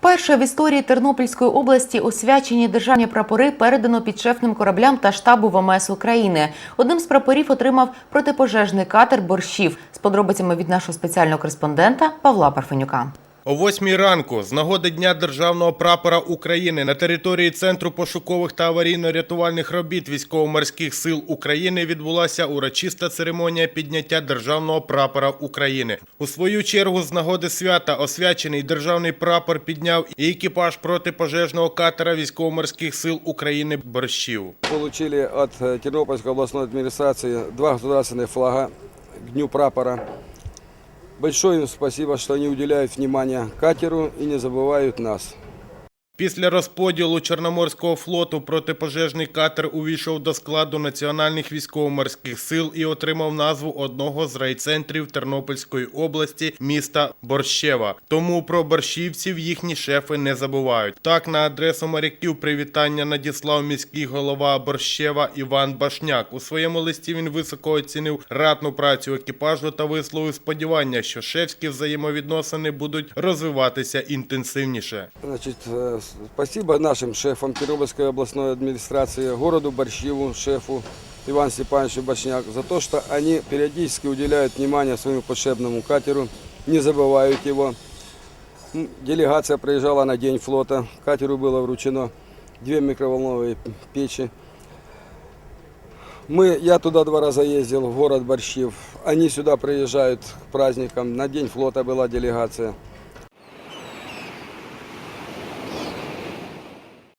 Вперше в історії Тернопільської області освячені державні прапори передано підшефним кораблям та штабу ВМС України. Одним з прапорів отримав протипожежний катер борщів. З подробицями від нашого спеціального кореспондента Павла Парфенюка. О восьмій ранку з нагоди Дня державного прапора України на території Центру пошукових та аварійно-рятувальних робіт військово-морських сил України відбулася урочиста церемонія підняття державного прапора України. У свою чергу з нагоди свята освячений державний прапор підняв і екіпаж протипожежного катера військово-морських сил України борщів. Получили от э, Тернопольской областной администрации два государственных флага Дню прапора. Большое им спасибо, что они уделяют внимание катеру и не забывают нас. Після розподілу Чорноморського флоту протипожежний катер увійшов до складу національних військово-морських сил і отримав назву одного з райцентрів Тернопільської області міста Борщева. Тому про борщівців їхні шефи не забувають. Так на адресу моряків привітання надіслав міський голова Борщева Іван Башняк. У своєму листі він високо оцінив ратну працю екіпажу та висловив сподівання, що шефські взаємовідносини будуть розвиватися інтенсивніше. Значит, э, спасибо нашим шефам Тернопольской областной администрации, городу Борщеву, шефу Ивану Степановичу Башняк, за то, что они периодически уделяют внимание своему подшебному катеру, не забывают его. Делегация приезжала на День флота, катеру было вручено две микроволновые печи. Мы, я туда два раза ездил, в город Борщев. Они сюда приезжают к праздникам. На День флота была делегация.